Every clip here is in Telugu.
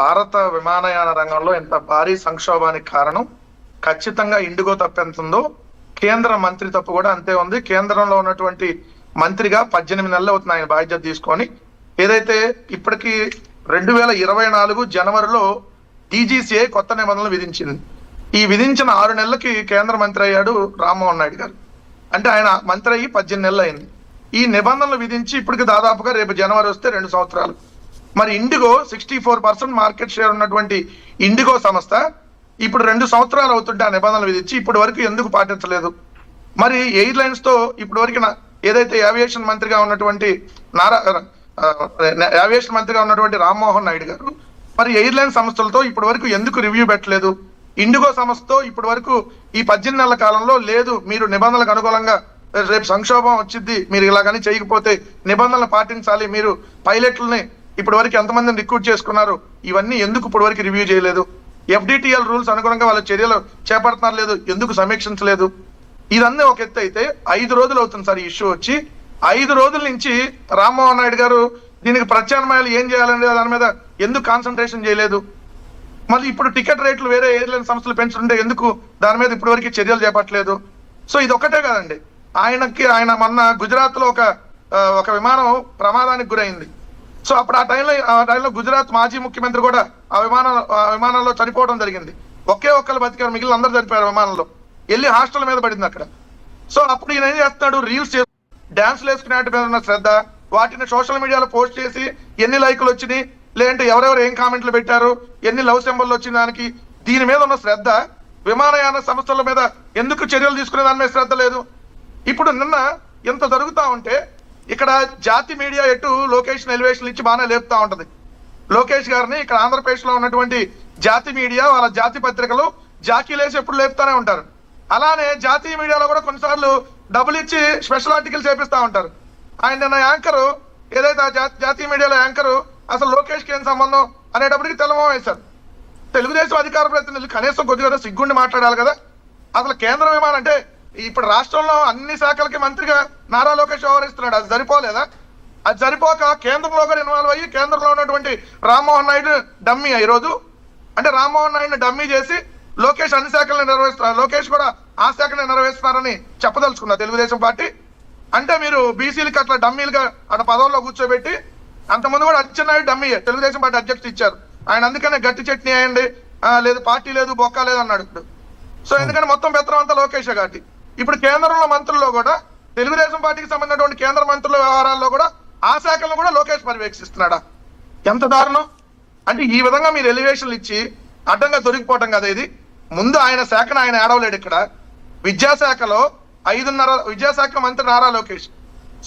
భారత విమానయాన రంగంలో ఇంత భారీ సంక్షోభానికి కారణం? ఖచ్చితంగా ఇండిగో తప్పెంతుందో ఉందో? కేంద్ర మంత్రి తప్పు కూడా అంతే ఉంది. కేంద్రంలో ఉన్నటువంటి మంత్రిగా పద్దెనిమిది నెలలు అవుతుంది ఆయన బాధ్యత తీసుకొని. ఏదైతే ఇప్పటికీ రెండు వేల ఇరవై నాలుగు జనవరిలో డీజీసీఐ కొత్త నిబంధనలు విధించింది. ఈ విధించిన ఆరు నెలలకి కేంద్ర మంత్రి అయ్యాడు రామ్మోహన్ నాయుడు గారు. అంటే ఆయన మంత్రి అయ్యి పద్దెనిమిది నెలలు అయింది. ఈ నిబంధనలు విధించి ఇప్పటికి దాదాపుగా రేపు జనవరి వస్తే రెండు సంవత్సరాలు. మరి IndiGo sixty four percent market share ఉన్నటువంటి ఇండిగో సంస్థ ఇప్పుడు రెండు సంవత్సరాలు అవుతుంటే ఆ నిబంధనలు విధించి ఇప్పటి వరకు ఎందుకు పాటించలేదు? మరి ఎయిర్లైన్స్తో ఇప్పటి వరకు నా- ఏదైతే ఏవియేషన్ మంత్రిగా ఉన్నటువంటి నారా ఏవియేషన్ మంత్రిగా ఉన్నటువంటి రామ్మోహన్ నాయుడు గారు మరి ఎయిర్లైన్ సంస్థలతో ఇప్పటి వరకు ఎందుకు రివ్యూ పెట్టలేదు? ఇండిగో సంస్థతో ఇప్పటి వరకు ఈ పద్దెనిమిది నెలల కాలంలో లేదు మీరు నిబంధనలకు అనుకూలంగా రేపు సంక్షోభం వచ్చింది మీరు ఇలాగని చేయకపోతే నిబంధనలు పాటించాలి మీరు పైలట్లని ఇప్పటి వరకు ఎంతమందిని రిక్రూట్ చేసుకున్నారు? ఇవన్నీ ఎందుకు ఇప్పటి వరకు రివ్యూ చేయలేదు? ఎఫ్డిటిఎల్ రూల్స్ అనుగుణంగా వాళ్ళ చర్యలు చేపడుతున్నారు లేదు? ఎందుకు సమీక్షించలేదు? ఇదన్నీ ఒక ఎత్తు అయితే ఐదు రోజులు అవుతుంది సార్ ఈ ఇష్యూ వచ్చి. ఐదు రోజుల నుంచి రామ్మోహన్ నాయుడు గారు దీనికి ప్రత్యామ్నాయాలు ఏం చేయాలనే దాని మీద ఎందుకు కాన్సన్ట్రేషన్ చేయలేదు? మళ్ళీ ఇప్పుడు టికెట్ రేట్లు వేరే ఎయిర్లైన్ సంస్థలు పెంచుతుంటే ఎందుకు దాని మీద ఇప్పటివరకు చర్యలు చేపట్టలేదు? సో ఇది ఒక్కటే కదండి. ఆయనకి ఆయన మొన్న గుజరాత్లో ఒక ఒక విమానం ప్రమాదానికి గురైంది. సో అప్పుడు ఆ టైంలో ఆ టైంలో గుజరాత్ మాజీ ముఖ్యమంత్రి కూడా ఆ విమాన ఆ విమానంలో చనిపోవడం జరిగింది. ఒకే ఒక్కరు బతికారు మిగిలిన అందరూ చనిపోయారు విమానంలో. వెళ్ళి హాస్టల్ మీద పడింది అక్కడ. సో అప్పుడు ఈయన ఏం చేస్తున్నాడు? రీల్స్ డ్యాన్స్లు వేసుకునే వాటి మీద ఉన్న శ్రద్ధ వాటిని సోషల్ మీడియాలో పోస్ట్ చేసి ఎన్ని లైకులు వచ్చినాయి లేదంటే ఎవరెవరు ఏం కామెంట్లు పెట్టారు ఎన్ని లవ్ సింబల్ వచ్చిన దానికి దీని మీద ఉన్న శ్రద్ధ విమానయాన సంస్థల మీద ఎందుకు చర్యలు తీసుకునే దాని మీద శ్రద్ధ లేదు. ఇప్పుడు నిన్న ఇంత జరుగుతా ఉంటే ఇక్కడ జాతి మీడియా ఎటు లొకేషన్ ఎలివేషన్ ఇచ్చి బాగానే లేపుతా ఉంటది. లోకేష్ గారిని ఇక్కడ ఆంధ్రప్రదేశ్లో ఉన్నటువంటి జాతి మీడియా వాళ్ళ జాతి పత్రికలు జాకీలేసి ఎప్పుడు లేపుతానే ఉంటారు. అలానే జాతీయ మీడియాలో కూడా కొన్నిసార్లు డబ్బులు ఇచ్చి స్పెషల్ ఆర్టికల్ చేపిస్తా ఉంటారు. ఆయన నిన్న యాంకరు ఏదైతే జాతీయ మీడియాలో యాంకరు అసలు లోకేష్కి ఏం సంబంధం అనేటప్పటికి తెలమో వేశారు. తెలుగుదేశం అధికార ప్రతినిధులు కనీసం కొద్దిగా సిగ్గుండి మాట్లాడాలి కదా. అసలు కేంద్రం ఏమనంటే ఇప్పుడు రాష్ట్రంలో అన్ని శాఖలకి మంత్రిగా నారా లోకేష్ వ్యవహరిస్తున్నాడు. అది సరిపోలేదా? అది సరిపోక కేంద్రంలో కూడా ఇన్వాల్వ్ అయ్యి కేంద్రంలో ఉన్నటువంటి రామ్మోహన్ నాయుడు డమ్మీ ఈ రోజు అంటే రామ్మోహన్ నాయుడు డమ్మీ చేసి లోకేష్ అన్ని శాఖలను నిర్వహిస్తున్నారు లోకేష్ కూడా ఆ శాఖని నిర్వహిస్తున్నారని చెప్పదలుచుకున్నా తెలుగుదేశం పార్టీ. అంటే మీరు బీసీలకి అట్లా డమ్మీలుగా అక్కడ పదవుల్లో కూర్చోబెట్టి అంతకుముందు కూడా అచ్చెన్నాయుడు డమ్మీ తెలుగుదేశం పార్టీ అధ్యక్షుడు ఇచ్చారు. ఆయన అందుకనే గట్టి చట్నీ అయ్యండి లేదు పార్టీ లేదు బొక్క లేదు అన్నాడు ఇప్పుడు. సో ఎందుకంటే మొత్తం పెత్తనం అంతా లోకేష్ కాబట్టి. ఇప్పుడు కేంద్రంలో మంత్రుల్లో కూడా తెలుగుదేశం పార్టీకి సంబంధించినటువంటి కేంద్ర మంత్రుల వ్యవహారాల్లో కూడా ఆ శాఖలను కూడా లోకేష్ పర్యవేక్షిస్తున్నాడా? ఎంత దారుణం? అంటే ఈ విధంగా మీరు ఎలివేషన్లు ఇచ్చి అడ్డంగా దొరికిపోవటం కదా ఇది. ముందు ఆయన శాఖను ఆయన ఏడవలేడు ఇక్కడ. విద్యాశాఖలో ఐదున్నర విద్యాశాఖ మంత్రి నారా లోకేష్.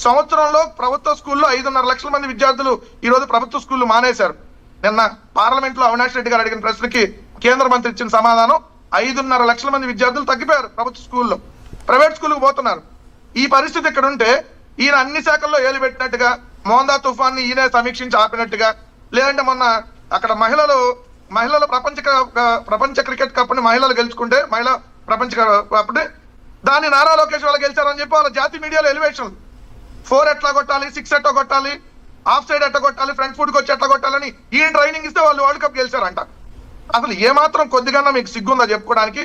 సంవత్సరంలో ప్రభుత్వ స్కూల్లో ఐదున్నర లక్షల మంది విద్యార్థులు ఈ రోజు ప్రభుత్వ స్కూళ్ళు మానేశారు. నిన్న పార్లమెంట్లో అవినాష్ రెడ్డి గారు అడిగిన ప్రశ్నకి కేంద్ర మంత్రి ఇచ్చిన సమాధానం ఐదున్నర లక్షల మంది విద్యార్థులు తగ్గిపోయారు ప్రభుత్వ స్కూల్లో. ప్రైవేట్ స్కూల్కి పోతున్నారు. ఈ పరిస్థితి ఇక్కడ ఉంటే ఈయన అన్ని శాఖల్లో ఏలు పెట్టినట్టుగా మోందా తుఫాన్ని ఈయన సమీక్షించి ఆపినట్టుగా లేదంటే మొన్న అక్కడ మహిళలు మహిళల ప్రపంచ ప్రపంచ క్రికెట్ కప్ని మహిళలు గెలుచుకుంటే మహిళా ప్రపంచ కప్ దాన్ని నారా లోకేష్ వాళ్ళు గెలిచారని చెప్పి వాళ్ళ జాతి మీడియాలో ఎలివేషన్ ఫోర్ ఎట్లా కొట్టాలి సిక్స్ ఎట్లా కొట్టాలి ఆఫ్ సైడ్ ఎట్లా కొట్టాలి ఫ్రంట్ ఫుడ్ వచ్చి ఎట్లా కొట్టాలని ఈయన ట్రైనింగ్ ఇస్తే వాళ్ళు వరల్డ్ కప్ గెలిచారంట. అసలు ఏ మాత్రం కొద్దిగా మీకు సిగ్గుందా చెప్పుకోవడానికి?